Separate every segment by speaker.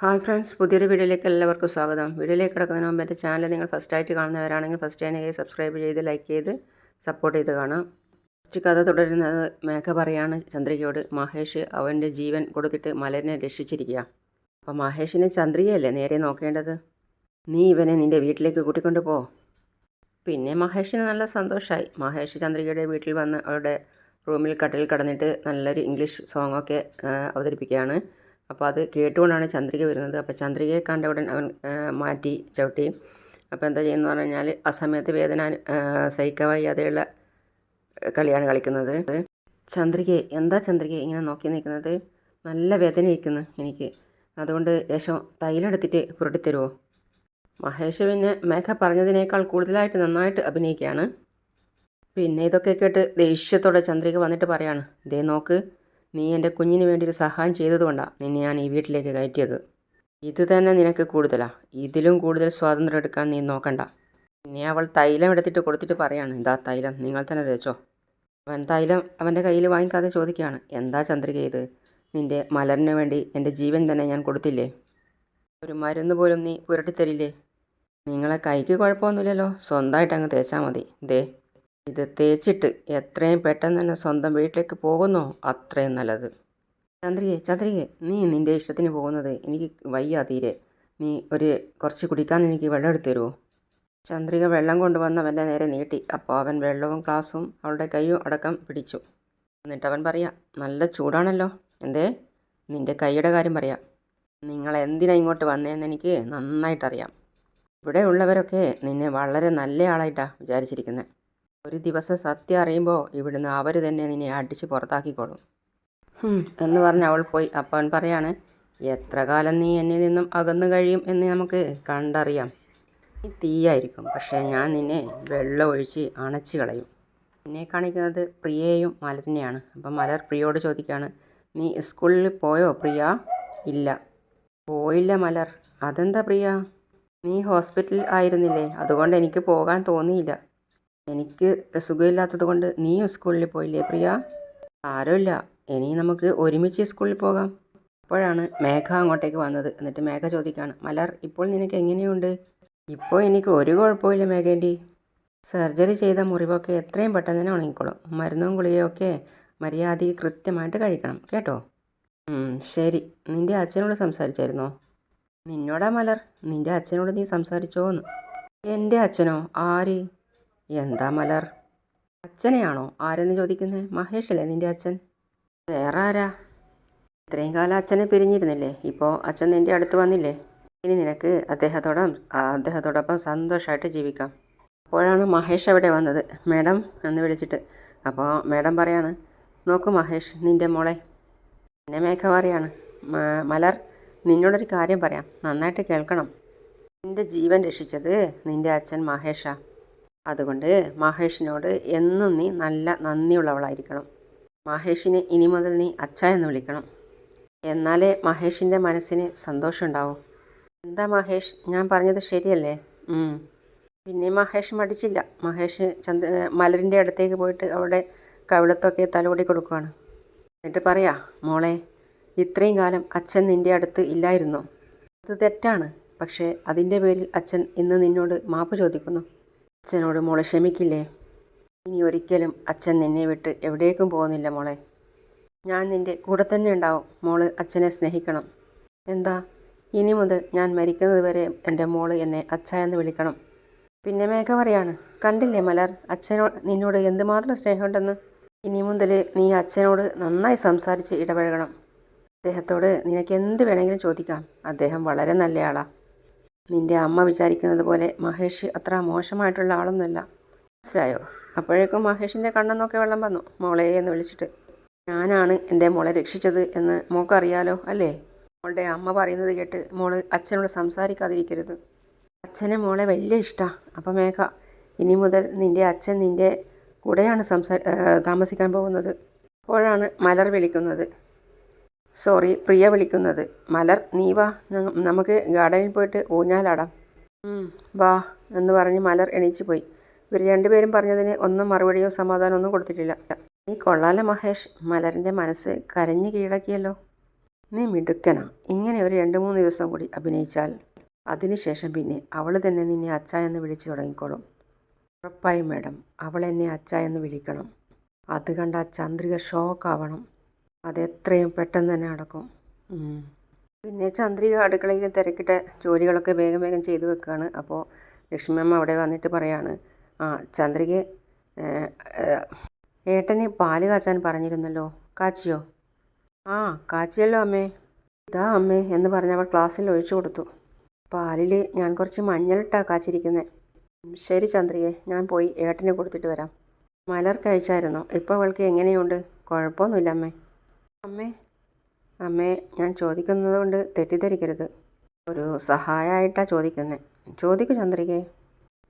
Speaker 1: Hi friends പുതിയൊരു വീഡിയോയിലേക്ക് എല്ലാവർക്കും സ്വാഗതം. വീഡിയോയിലേക്ക് കിടക്കുന്നതിന് മുമ്പ് എന്റെ ചാനൽ നിങ്ങൾ ഫസ്റ്റായിട്ട് കാണുന്നവരാണെങ്കിൽ ഫസ്റ്റ് ചാനൽ സബ്സ്ക്രൈബ് ചെയ്ത് ലൈക്ക് ചെയ്ത് സപ്പോർട്ട് ചെയ്ത് കാണാം. ഫസ്റ്റ് കഥ തുടരുന്നത് മേഘ പറയാണ് ചന്ദ്രികയോട് മഹേഷ് അവന്റെ ജീവൻ കൊടുത്തിട്ട് മലനെ രക്ഷിച്ചിരിക്കുക അപ്പോൾ മഹേഷിനെ ചന്ദ്രികയല്ലേ നേരെ നോക്കേണ്ടത്? നീ ഇവനെ നിന്റെ വീട്ടിലേക്ക് കൂട്ടിക്കൊണ്ട് പോ. പിന്നെ മഹേഷിന് നല്ല സന്തോഷമായി മഹേഷ് ചന്ദ്രികയുടെ വീട്ടിൽ വന്ന് അവരുടെ റൂമിൽ കട്ടിൽ കടന്നിട്ട് നല്ലൊരു ഇംഗ്ലീഷ് സോങ്ങൊക്കെ അവതരിപ്പിക്കുകയാണ്. അപ്പോൾ അത് കേട്ടുകൊണ്ടാണ് ചന്ദ്രിക വരുന്നത്. അപ്പോൾ ചന്ദ്രികയെ കണ്ട ഉടൻ അവൻ മാറ്റി ചവിട്ടി. അപ്പോൾ എന്താ ചെയ്യുന്നത് പറഞ്ഞു കഴിഞ്ഞാൽ ആ സമയത്ത് വേദന ആ, സഹിക്കാൻ വയ്യാതെയുള്ള കളിയാണ് കളിക്കുന്നത്. ചന്ദ്രികയെ എന്താ ചന്ദ്രികയെ ഇങ്ങനെ നോക്കി നിൽക്കുന്നത്? നല്ല വേദന ഇരിക്കുന്നു എനിക്ക്. അതുകൊണ്ട് ലേശം തൈലെടുത്തിട്ട് പുരട്ടിത്തരുമോ മഹേഷ് പിന്നെ മേഘ പറഞ്ഞതിനേക്കാൾ കൂടുതലായിട്ട് നന്നായിട്ട് അഭിനയിക്കുകയാണ്. പിന്നെ ഇതൊക്കെ കേട്ട് ദേഷ്യത്തോടെ ചന്ദ്രിക വന്നിട്ട് പറയാണ് ദേ നോക്ക് നീ എന്റെ കുഞ്ഞിന് വേണ്ടി ഒരു സഹായം ചെയ്തതുകൊണ്ടാണ് നിന്നെ ഞാൻ ഈ വീട്ടിലേക്ക് കയറ്റിയത്. ഇത് തന്നെ നിനക്ക് കൂടുതലാ. ഇതിലും കൂടുതൽ സ്വാതന്ത്ര്യം എടുക്കാൻ നീ നോക്കണ്ട. പിന്നെ അവൾ തൈലം എടുത്തിട്ട് കൊടുത്തിട്ട് പറയാണ്. ഇതാ തൈലം നിങ്ങൾ തന്നെ തേച്ചോ. അവൻ തൈലം അവന്റെ കയ്യിൽ വാങ്ങിക്കാതെ ചോദിക്കുകയാണ്. എന്താ ചന്ദ്രിക ഇത്? നിന്റെ മലറിന് വേണ്ടി എന്റെ ജീവൻ തന്നെ ഞാൻ കൊടുത്തില്ലേ? ഒരു മരുന്ന് പോലും നീ പുരട്ടിത്തരില്ലേ? നിങ്ങളെ കൈക്ക് കുഴപ്പമൊന്നുമില്ലല്ലോ. സ്വന്തമായിട്ട് അങ്ങ് തേച്ചാൽ മതി. ദേ ഇത് തേച്ചിട്ട് എത്രയും പെട്ടെന്ന് തന്നെ സ്വന്തം വീട്ടിലേക്ക് പോകുന്നോ അത്രയും നല്ലത്. ചന്ദ്രിയെ ചന്ദ്രിയെ നീ നിന്റെ ഇഷ്ടത്തിന് പോകുന്നത് എനിക്ക് വയ്യ തീരെ. നീ ഒരു കുറച്ച് കുടിക്കാൻ എനിക്ക് വെള്ളം എടുത്തു തരുമോ ചന്ദ്രിക വെള്ളം കൊണ്ടുവന്ന് അവന്റെ നേരെ നീട്ടി. അപ്പോൾ അവൻ വെള്ളവും ഗ്ലാസും അവളുടെ കൈയും അടക്കം പിടിച്ചു. എന്നിട്ട് അവൻ പറയാം നല്ല ചൂടാണല്ലോ. എന്തേ? നിന്റെ കൈയുടെ കാര്യം പറയാം. നിങ്ങൾ എന്തിനാ ഇങ്ങോട്ട് വന്നതെന്ന് എനിക്ക് നന്നായിട്ടറിയാം. ഇവിടെ ഉള്ളവരൊക്കെ നിന്നെ വളരെ നല്ല ആളായിട്ടാണ് വിചാരിച്ചിരിക്കുന്നത് ഒരു ദിവസം സത്യം അറിയുമ്പോൾ ഇവിടുന്ന് അവർ തന്നെ നിന്നെ അടിച്ച് പുറത്താക്കിക്കോളും. എന്ന് പറഞ്ഞ് അവൾ പോയി. അപ്പൻ പറയാണ് എത്ര കാലം നീ എന്നിൽ നിന്നും അകന്നു കഴിയും എന്ന് നമുക്ക് കണ്ടറിയാം. നീ തീയായിരിക്കും. പക്ഷേ ഞാൻ നിന്നെ വെള്ളം ഒഴിച്ച് അണച്ചു കളയും. എന്നെ കാണിക്കുന്നത് പ്രിയയും മലരിനെയാണ് അപ്പം മലർ പ്രിയയോട് ചോദിക്കുകയാണ് നീ സ്കൂളിൽ പോയോ പ്രിയ? ഇല്ല. പോയില്ല മലർ. അതെന്താ പ്രിയ? നീ ഹോസ്പിറ്റലിൽ ആയിരുന്നില്ലേ. അതുകൊണ്ട് എനിക്ക് പോകാൻ തോന്നിയില്ല. എനിക്ക് സുഖമില്ലാത്തത് കൊണ്ട് നീയും സ്കൂളിൽ പോയില്ലേ പ്രിയ? സാരമില്ല ഇനി നമുക്ക് ഒരുമിച്ച് സ്കൂളിൽ പോകാം. അപ്പോഴാണ് മേഘ അങ്ങോട്ടേക്ക് വന്നത്. എന്നിട്ട് മേഘ ചോദിക്കുകയാണ് മലർ ഇപ്പോൾ നിനക്ക് എങ്ങനെയുണ്ട്? ഇപ്പോൾ എനിക്ക് ഒരു കുഴപ്പമില്ല മേഘേന്റെ. സർജറി ചെയ്ത മുറിവൊക്കെ എത്രയും പെട്ടെന്ന് തന്നെ ഉണങ്ങിക്കോളും. മരുന്നും ഗുളികയൊക്കെ മര്യാദയ്ക്ക് കൃത്യമായിട്ട് കഴിക്കണം. കേട്ടോ? ശരി. നിന്റെ അച്ഛനോട് സംസാരിച്ചായിരുന്നോ? നിന്നോടാ മലർ. നിന്റെ അച്ഛനോട് നീ സംസാരിച്ചോന്ന്. എന്റെ അച്ഛനോ? ആര്? എന്താ മലർ? അച്ഛനെയാണോ? ആരെന്ന് ചോദിക്കുന്നത് മഹേഷല്ലേ നിന്റെ അച്ഛൻ? വേറെ ആരാ ഇത്രയും കാലം അച്ഛനെ പിരിഞ്ഞിരുന്നില്ലേ? ഇപ്പോൾ അച്ഛൻ നിന്റെ അടുത്ത് വന്നില്ലേ? ഇനി നിനക്ക് അദ്ദേഹത്തോടം അദ്ദേഹത്തോടൊപ്പം സന്തോഷമായിട്ട് ജീവിക്കാം. അപ്പോഴാണ് മഹേഷ് അവിടെ വന്നത്. മേഡം എന്ന് വിളിച്ചിട്ട്. അപ്പോൾ മേഡം പറയാണ് നോക്കൂ മഹേഷ് നിന്റെ മോളെ. എന്നെ മേഘ പറയാണ് "മ- മലർ നിന്നോടൊരു കാര്യം പറയാം. നന്നായിട്ട് കേൾക്കണം. നിന്റെ ജീവൻ രക്ഷിച്ചത് നിന്റെ അച്ഛൻ മഹേഷാ. അതുകൊണ്ട് മഹേഷിനോട് എന്നും നീ നല്ല നന്ദിയുള്ളവളായിരിക്കണം. മഹേഷിനെ ഇനി മുതൽ നീ അച്ഛ എന്ന് വിളിക്കണം. എന്നാലേ മഹേഷിന്റെ മനസ്സിന് സന്തോഷം ഉണ്ടാവും എന്താ മഹേഷ്? ഞാൻ പറഞ്ഞത് ശരിയല്ലേ? പിന്നെ മഹേഷ് മടിച്ചില്ല. മഹേഷ് ചന്ദ്ര മലരിന്റെ അടുത്തേക്ക് പോയിട്ട് അവിടെ കവിളത്തൊക്കെ തലോടി കൊടുക്കുകയാണ് എന്നിട്ട് പറയാ മോളെ ഇത്രയും കാലം അച്ഛൻ നിന്റെ അടുത്ത് ഇല്ലായിരുന്നു. അത് തെറ്റാണ്. പക്ഷേ അതിന്റെ പേരിൽ അച്ഛൻ ഇന്ന് നിന്നോട് മാപ്പ് ചോദിക്കുന്നു. അച്ഛനോട് മോളെ ക്ഷമിക്കില്ലേ? ഇനി ഒരിക്കലും അച്ഛൻ നിന്നെ വിട്ട് എവിടേക്കും പോകുന്നില്ല മോളെ. ഞാൻ നിന്റെ കൂടെ തന്നെ ഉണ്ടാവും. മോൾ അച്ഛനെ സ്നേഹിക്കണം. എന്താ? ഇനി മുതൽ ഞാൻ മരിക്കുന്നത് വരെ എന്റെ മോൾ എന്നെ അച്ഛ എന്ന് വിളിക്കണം. പിന്നെ മേഘ പറയാണ് കണ്ടില്ലേ മലർ? അച്ഛനോട് നിന്നോട് എന്തുമാത്രം സ്നേഹമുണ്ടെന്ന്? ഇനി മുതൽ നീ അച്ഛനോട് നന്നായി സംസാരിച്ച് ഇടപഴകണം. അദ്ദേഹത്തോട് നിനക്ക് എന്ത് വേണമെങ്കിലും ചോദിക്കാം. അദ്ദേഹം വളരെ നല്ലയാളാ. നിന്റെ അമ്മ വിചാരിക്കുന്നത് പോലെ മഹേഷ് അത്ര മോശമായിട്ടുള്ള ആളൊന്നുമല്ല. മനസ്സിലായോ? അപ്പോഴേക്കും മഹേഷിന്റെ കണ്ണെന്നൊക്കെ വെള്ളം വന്നു. മോളെ എന്ന് വിളിച്ചിട്ട്. ഞാനാണ് എന്റെ മോളെ രക്ഷിച്ചത് എന്ന് മോക്കറിയാലോ അല്ലേ? മോളുടെ അമ്മ പറയുന്നത് കേട്ട് മോൾ അച്ഛനോട് സംസാരിക്കാതിരിക്കരുത്. അച്ഛനെ മോളെ വലിയ ഇഷ്ടമാണ് അപ്പം മേഘ ഇനി മുതൽ നിന്റെ അച്ഛൻ നിന്റെ കൂടെയാണ് സംസാ താമസിക്കാൻ പോകുന്നത്. അപ്പോഴാണ് മലർ വിളിക്കുന്നത്. സോറി പ്രിയ വിളിക്കുന്നത്. മലർ നീ വാ. നമുക്ക് ഗാർഡനിൽ പോയിട്ട് ഊഞ്ഞാലാടാം. വാ എന്ന് പറഞ്ഞ് മലർ എണീച്ചു പോയി. ഇവർ രണ്ടുപേരും പറഞ്ഞതിന് ഒന്നും മറുപടിയോ സമാധാനമൊന്നും കൊടുത്തിട്ടില്ല. നീ കൊള്ളാല മഹേഷ്. മലറിന്റെ മനസ്സ് കരഞ്ഞു കീഴടക്കിയല്ലോ. നീ മിടുക്കനാ. ഇങ്ങനെ ഒരു രണ്ട് മൂന്ന് ദിവസം കൂടി അഭിനയിച്ചാൽ അതിനുശേഷം പിന്നെ അവൾ തന്നെ നിന്നെ അച്ഛ എന്ന് വിളിച്ചു തുടങ്ങിക്കോളും. ഉറപ്പായും മാഡം അവൾ എന്നെ അച്ഛ എന്ന് വിളിക്കണം. അത് കണ്ട ചന്ദ്രിക ഷോക്കാവണം അത് എത്രയും പെട്ടെന്ന് തന്നെ നടക്കും. പിന്നെ ചന്ദ്രിക അടുക്കളയിൽ തിരക്കിട്ട ജോലികളൊക്കെ വേഗം വേഗം ചെയ്തു വെക്കുകയാണ് അപ്പോൾ ലക്ഷ്മിയമ്മ അവിടെ വന്നിട്ട് പറയാണ് ആ ചന്ദ്രിക ഏട്ടനെ പാൽ കാച്ചാൻ പറഞ്ഞിരുന്നല്ലോ കാച്ചിയോ? ആ കാച്ചിയല്ലോ അമ്മേ. ഇതാ അമ്മേ എന്ന് പറഞ്ഞ് അവൾ ക്ലാസ്സിൽ ഒഴിച്ചു കൊടുത്തു. പാലിൽ ഞാൻ കുറച്ച് മഞ്ഞളിട്ടാ കാച്ചിരിക്കുന്നത് ശരി ചന്ദ്രികെ ഞാൻ പോയി ഏട്ടനെ കൊടുത്തിട്ട് വരാം. മലർ കഴിച്ചായിരുന്നു? ഇപ്പോൾ അവൾക്ക് എങ്ങനെയുണ്ട്? കുഴപ്പമൊന്നുമില്ല അമ്മേ. അമ്മേ അമ്മേ ഞാൻ ചോദിക്കുന്നത് കൊണ്ട് തെറ്റിദ്ധരിക്കരുത്. ഒരു സഹായമായിട്ടാണ് ചോദിക്കുന്നത് ചോദിക്കൂ ചന്ദ്രികേ.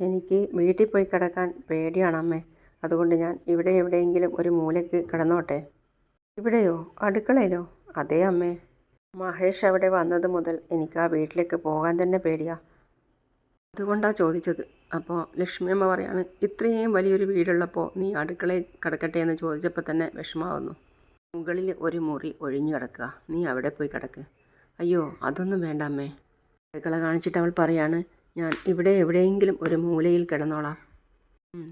Speaker 1: എനിക്ക് വീട്ടിൽ പോയി കിടക്കാൻ പേടിയാണ് അമ്മേ. അതുകൊണ്ട് ഞാൻ ഇവിടെ എവിടെയെങ്കിലും ഒരു മൂലയ്ക്ക് കിടന്നോട്ടെ. ഇവിടെയോ? അടുക്കളയിലോ? അതേ അമ്മേ. മഹേഷ് അവിടെ വന്നത് മുതൽ എനിക്ക് ആ വീട്ടിലേക്ക് പോകാൻ തന്നെ പേടിയാ. അതുകൊണ്ടാണ് ചോദിച്ചത്. അപ്പോൾ ലക്ഷ്മി അമ്മ പറയാണ് ഇത്രയും വലിയൊരു വീടുള്ളപ്പോൾ നീ അടുക്കളയിൽ കിടക്കട്ടെ എന്ന് ചോദിച്ചപ്പോൾ തന്നെ വിഷമാവുന്നു. മുകളിൽ ഒരു മുറി ഒഴിഞ്ഞു കിടക്കുക. നീ അവിടെ പോയി കിടക്ക്. അയ്യോ അതൊന്നും വേണ്ട അമ്മേ. അടുക്കള കാണിച്ചിട്ട് അവൾ പറയാണ് ഞാൻ ഇവിടെ എവിടെയെങ്കിലും ഒരു മൂലയിൽ കിടന്നോളാം.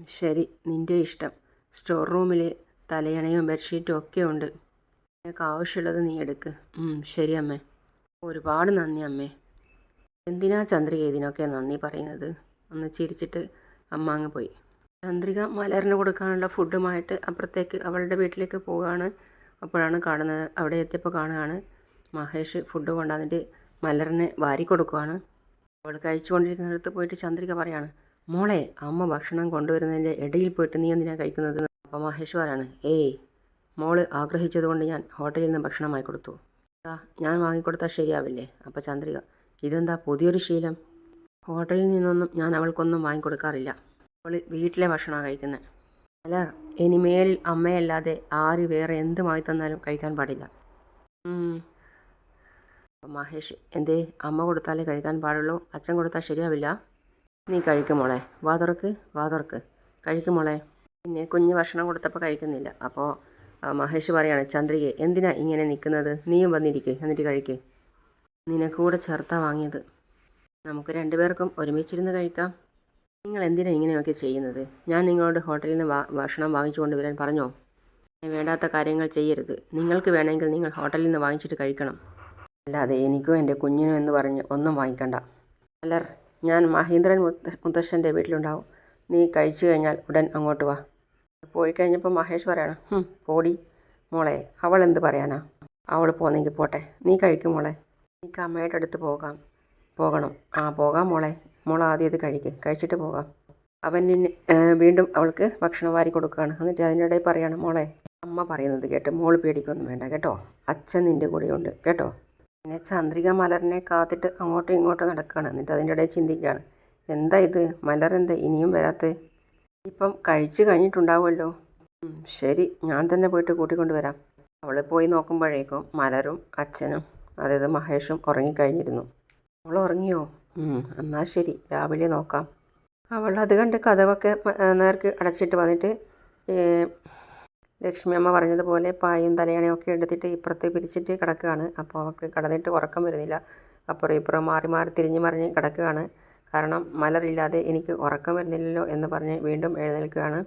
Speaker 1: ശരി നിന്റെ ഇഷ്ടം. സ്റ്റോർ റൂമിൽ തലയണയും ബെഡ്ഷീറ്റും ഒക്കെ ഉണ്ട്. നിനക്ക് ആവശ്യമുള്ളത് നീ എടുക്ക്. ശരി അമ്മേ. ഒരുപാട് നന്ദി അമ്മേ. എന്തിനാ ചന്ദ്രിക ഇതിനൊക്കെ നന്ദി പറയുന്നത്? ഒന്ന് ചിരിച്ചിട്ട് അമ്മ അങ്ങ് പോയി. ചന്ദ്രിക മലറിന് കൊടുക്കാനുള്ള ഫുഡുമായിട്ട് അപ്പുറത്തേക്ക് അവളുടെ വീട്ടിലേക്ക് പോവുകയാണ്. അപ്പോഴാണ് കാണുന്നത്. അവിടെ എത്തിയപ്പോൾ കാണുകയാണ് മഹേഷ് ഫുഡ് കൊണ്ടുവന്നിട്ട് മലറിന് വാരി കൊടുക്കുവാണ്. അവൾ കഴിച്ചുകൊണ്ടിരിക്കുന്നിടത്ത് പോയിട്ട് ചന്ദ്രിക പറയാണ് മോളെ അമ്മ ഭക്ഷണം കൊണ്ടുവരുന്നതിന്റെ ഇടയിൽ പോയിട്ട് നീ എന്തിനാണ് കഴിക്കുന്നത്? അപ്പോൾ മഹേഷ് പറയാണ് ഏയ് മോൾ ആഗ്രഹിച്ചതുകൊണ്ട് ഞാൻ ഹോട്ടലിൽ നിന്ന് ഭക്ഷണമായി കൊടുത്തു. ആ ഞാൻ വാങ്ങിക്കൊടുത്താൽ ശരിയാവില്ലേ? അപ്പോൾ ചന്ദ്രിക ഇതെന്താ പുതിയൊരു ശീലം? ഹോട്ടലിൽ നിന്നൊന്നും ഞാൻ അവൾക്കൊന്നും വാങ്ങിക്കൊടുക്കാറില്ല അവൾ വീട്ടിലെ ഭക്ഷണമാണ് കഴിക്കുന്നത്. അല്ല ഇനിമേൽ അമ്മയല്ലാതെ ആര് വേറെ എന്ത് മായി തന്നാലും കഴിക്കാൻ പാടില്ല. മഹേഷ് എന്തേ? അമ്മ കൊടുത്താലേ കഴിക്കാൻ പാടുള്ളൂ അച്ഛൻ കൊടുത്താൽ ശരിയാവില്ല? നീ കഴിക്കും മോളെ. വാതുറക്ക് കഴിക്കുമോളെ പിന്നെ കുഞ്ഞ് ഭക്ഷണം കൊടുത്തപ്പോൾ കഴിക്കുന്നില്ല. അപ്പോൾ മഹേഷ് പറയാണ് ചന്ദ്രികെ എന്തിനാ ഇങ്ങനെ നിൽക്കുന്നത് നീയും വന്നിരിക്കേ എന്നിട്ട് കഴിക്കേ. നിനക്കൂടെ ചേർത്താ വാങ്ങിയത്. നമുക്ക് രണ്ടുപേർക്കും ഒരുമിച്ചിരുന്ന് കഴിക്കാം. നിങ്ങൾ എന്തിനാണ് ഇങ്ങനെയൊക്കെ ചെയ്യുന്നത്? ഞാൻ നിങ്ങളോട് ഹോട്ടലിൽ നിന്ന് ഭക്ഷണം വാങ്ങിച്ചു കൊണ്ടുവരാൻ പറഞ്ഞോ? വേണ്ടാത്ത കാര്യങ്ങൾ ചെയ്യരുത്. നിങ്ങൾക്ക് വേണമെങ്കിൽ നിങ്ങൾ ഹോട്ടലിൽ നിന്ന് വാങ്ങിച്ചിട്ട് കഴിക്കണം. അല്ലാതെ എനിക്കും എന്റെ കുഞ്ഞിനും എന്ന് പറഞ്ഞ് ഒന്നും വാങ്ങിക്കണ്ട. അല്ലർ ഞാൻ മഹേന്ദ്രൻ മുത്ത മുത്തശ്ശന്റെ വീട്ടിലുണ്ടാവും. നീ കഴിച്ചു കഴിഞ്ഞാൽ ഉടൻ അങ്ങോട്ട് വാ. പോയി കഴിഞ്ഞപ്പോൾ മഹേഷ് പറയണം പോടി മോളെ അവൾ എന്ത് പറയാനാ? അവൾ പോന്നെങ്കിൽ പോട്ടെ. നീ കഴിക്കും മോളെ. എനിക്ക് അമ്മയുടെ അടുത്ത് പോകാം പോകണം. ആ പോകാം മോളെ. മോൾ ആദ്യം ഇത് കഴിക്ക്. കഴിച്ചിട്ട് പോകാം. അവൻ വീണ്ടും അവൾക്ക് ഭക്ഷണം വാരി കൊടുക്കുകയാണ്. എന്നിട്ട് അതിനിടയിൽ പറയാണ് മോളെ അമ്മ പറയുന്നത് കേട്ട് മോൾ പേടിക്കൊന്നും വേണ്ട കേട്ടോ? അച്ഛൻ നിന്റെ കൂടെയുണ്ട് കേട്ടോ? പിന്നെ ചന്ദ്രിക മലറിനെ കാത്തിട്ട് അങ്ങോട്ടും ഇങ്ങോട്ടും നടക്കുകയാണ്. എന്നിട്ട് അതിന്റെ ഇടയിൽ ചിന്തിക്കുകയാണ് എന്താ ഇത്? മലർ എന്താ? ഇനിയും വരാത്തേ? ഇപ്പം കഴിച്ചു കഴിഞ്ഞിട്ടുണ്ടാവുമല്ലോ? ശരി ഞാൻ തന്നെ പോയിട്ട് കൂട്ടിക്കൊണ്ട് വരാം. അവൾ പോയി നോക്കുമ്പോഴേക്കും മലരും അച്ഛനും അതായത് മഹേഷും ഉറങ്ങിക്കഴിഞ്ഞിരുന്നു. അവൾ ഉറങ്ങിയോ? എന്നാൽ ശരി. രാവിലെ നോക്കാം. അവൾ അത് കണ്ട് കഥകൊക്കെ നേർക്ക് അടച്ചിട്ട് വന്നിട്ട് ലക്ഷ്മി അമ്മ പറഞ്ഞതുപോലെ പായും തലയണയും ഒക്കെ എടുത്തിട്ട് ഇപ്പുറത്ത് പിരിച്ചിട്ട് കിടക്കുകയാണ്. അപ്പോൾ അവൾക്ക് കിടന്നിട്ട് ഉറക്കം വരുന്നില്ല. അപ്പുറം ഇപ്പുറം മാറി മാറി തിരിഞ്ഞ് മറിഞ്ഞ് കിടക്കുകയാണ്. കാരണം മലറില്ലാതെ എനിക്ക് ഉറക്കം വരുന്നില്ലല്ലോ എന്ന് പറഞ്ഞ് വീണ്ടും എഴുന്നേൽക്കുകയാണ്.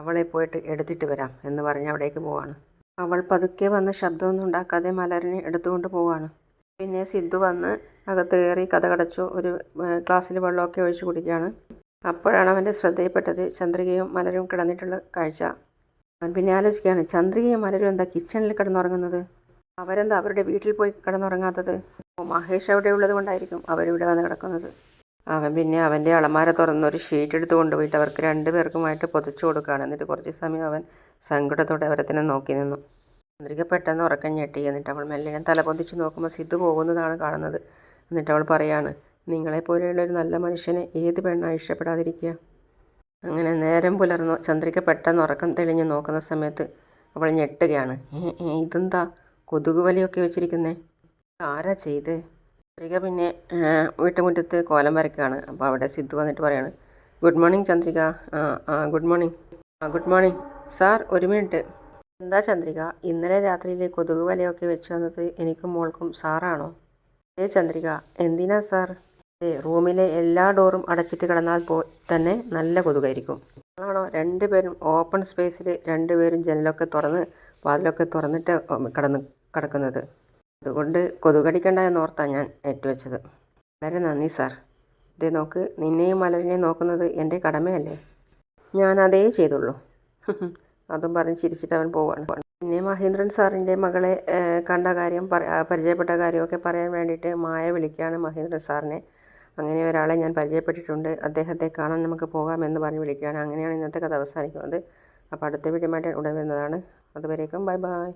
Speaker 1: അവളെ പോയിട്ട് എടുത്തിട്ട് വരാം എന്ന് പറഞ്ഞ് അവിടേക്ക് പോവാണ്. അവൾ പതുക്കെ വന്ന് ശബ്ദമൊന്നും ഉണ്ടാക്കാതെ മലറിനെ എടുത്തുകൊണ്ട് പോവാണ്. പിന്നെ സിദ്ധു വന്ന് അകത്ത് കയറി കഥ കടച്ചു ഒരു ഗ്ലാസ്സിൽ വെള്ളമൊക്കെ ഒഴിച്ച് കുടിക്കുകയാണ്. അപ്പോഴാണ് അവന്റെ ശ്രദ്ധയിൽപ്പെട്ടത് ചന്ദ്രികയും മലരും കിടന്നിട്ടുള്ള കാഴ്ച. അവൻ പിന്നെ ആലോചിക്കുകയാണ് ചന്ദ്രികയും മലരും എന്താ കിച്ചണിൽ കിടന്നുറങ്ങുന്നത്? അവരെന്താ അവരുടെ വീട്ടിൽ പോയി കിടന്നുറങ്ങാത്തത്? ഓ മഹേഷ് അവിടെ ഉള്ളത് കൊണ്ടായിരിക്കും അവരിവിടെ വന്ന് കിടക്കുന്നത്. അവൻ പിന്നെ അവന്റെ അളമാര തുറന്ന് ഒരു ഷീറ്റ് എടുത്ത് കൊണ്ടുപോയിട്ട് അവർക്ക് രണ്ടുപേർക്കുമായിട്ട് പൊതിച്ചു കൊടുക്കുകയാണ്. എന്നിട്ട് കുറച്ച് സമയം അവൻ സങ്കടത്തോടെ അവരെ തന്നെ നോക്കി നിന്നു. ചന്ദ്രിക പെട്ടെന്ന് ഉറക്കം ഞെട്ടി. എന്നിട്ട് അവൾ മെല്ലെ തല പൊന്തിച്ച് നോക്കുമ്പോൾ സിദ്ധു പോകുന്നതാണ് കാണുന്നത്. എന്നിട്ട് അവൾ പറയാണ് നിങ്ങളെപ്പോലെയുള്ള ഒരു നല്ല മനുഷ്യനെ ഏത് പെണ്ണാണ് ഇഷ്ടപ്പെടാതിരിക്കുക? അങ്ങനെ നേരം പുലർന്നു. ചന്ദ്രിക പെട്ടെന്ന് ഉറക്കം തെളിഞ്ഞ് നോക്കുന്ന സമയത്ത് അവൾ ഞെട്ടുകയാണ്. "ഏ, ഏ, ഇതെന്താ? കൊതുക് വലയൊക്കെ വെച്ചിരിക്കുന്നേ? ആരാ ചെയ്ത്? ചന്ദ്രിക പിന്നെ വീട്ടുമുറ്റത്ത് കോലം വരയ്ക്കുകയാണ്. അപ്പോൾ അവിടെ സിദ്ധു വന്നിട്ട് പറയാണ് good morning Chandrika. Good morning. ആ ഗുഡ് മോർണിംഗ്. സാർ ഒരു മിനിറ്റ്. എന്താ ചന്ദ്രിക? ഇന്നലെ രാത്രിയിലെ കൊതുക് വലയൊക്കെ വെച്ച് വന്നത് എനിക്കും മോൾക്കും സാറാണോ? ഏ ചന്ദ്രിക എന്തിനാ സാർ? ഏ റൂമിലെ എല്ലാ ഡോറും അടച്ചിട്ട് കിടന്നാൽ പോ തന്നെ നല്ല കൊതുകായിരിക്കും. ആണോ? രണ്ടുപേരും ഓപ്പൺ സ്പേസിൽ രണ്ടുപേരും ജനലൊക്കെ തുറന്ന് വാതിലൊക്കെ തുറന്നിട്ട് കിടന്ന് കിടക്കുന്നത്. അതുകൊണ്ട് കൊതുകടിക്കണ്ട എന്നോർത്താണ് ഞാൻ ഏറ്റുവെച്ചത്. വളരെ നന്ദി സാർ. ഇതേ നോക്ക് നിന്നെയും മലരിനെയും നോക്കുന്നത് എന്റെ കടമയല്ലേ? ഞാൻ അതേ ചെയ്തുള്ളൂ. അതും പറഞ്ഞ് ചിരിച്ചിട്ട് അവൻ പോവാണ്. പിന്നെ മഹേന്ദ്രൻ സാറിന്റെ മകളെ കണ്ട കാര്യം പരിചയപ്പെട്ട കാര്യമൊക്കെ പറയാൻ വേണ്ടിയിട്ട് മായ വിളിക്കുകയാണ് മഹേന്ദ്രൻ സാറിനെ. അങ്ങനെ ഒരാളെ ഞാൻ പരിചയപ്പെട്ടിട്ടുണ്ട്. അദ്ദേഹത്തെ കാണാൻ നമുക്ക് പോകാമെന്ന് പറഞ്ഞ് വിളിക്കുകയാണ്. അങ്ങനെയാണ് ഇന്നത്തെ കഥ അവസാനിക്കുന്നത്. അപ്പോൾ അടുത്ത വീഡിയോ ഉടൻ വരുന്നതാണ്. അതുവരേക്കും ബൈ ബൈ.